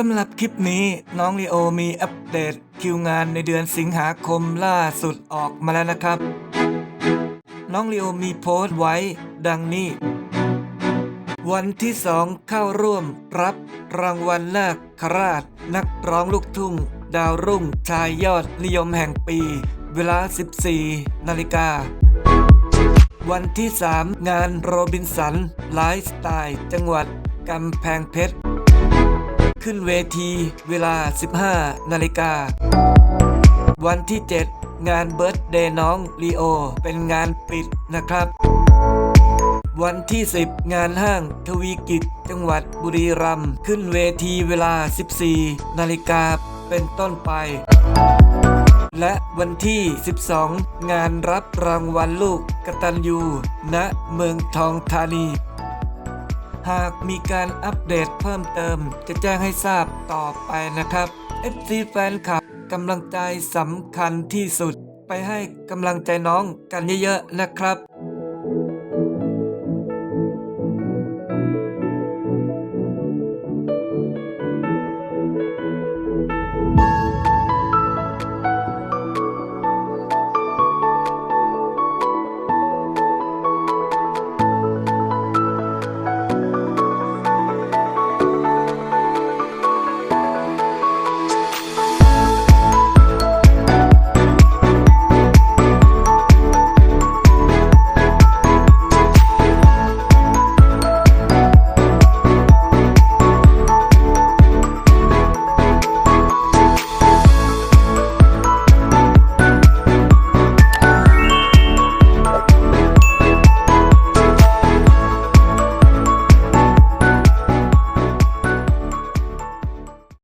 สำหรับคลิปนี้น้องลีโอมีอัปเดตคิวงานในเดือนสิงหาคมล่าสุดออกมาแล้วนะครับ น้องลีโอมีโพสต์ไว้ดังนี้ วันที่สองเข้าร่วมรับรางวัลนาคราช นักร้องลูกทุ่ง ดาวรุ่งชายยอดนิยมแห่งปี เวลา 14 นาฬิกาวันที่ 3 งานโรบินสันไลฟ์สไตล์จังหวัดกำแพงเพชร ขึ้นเวทีเวลา 15 นาฬิกา วันที่ 7 งานเบิร์ตเดย์น้องลีโอ เป็นงานปิดนะครับ วันที่ 10 งานห้างทวีกิจ จังหวัดบุรีรัมย์ขึ้นเวทีเวลา 14 นาฬิกาเป็นต้นไปและวันที่ 12 งานรับรางวัลลูกกตัญญูณเมืองทองธานี หากมีการอัปเดตเพิ่มเติม จะแจ้งให้ทราบต่อไปนะครับ FC แฟนคลับกำลังใจสำคัญที่สุด ไปให้กำลังใจน้องกันเยอะๆนะครับ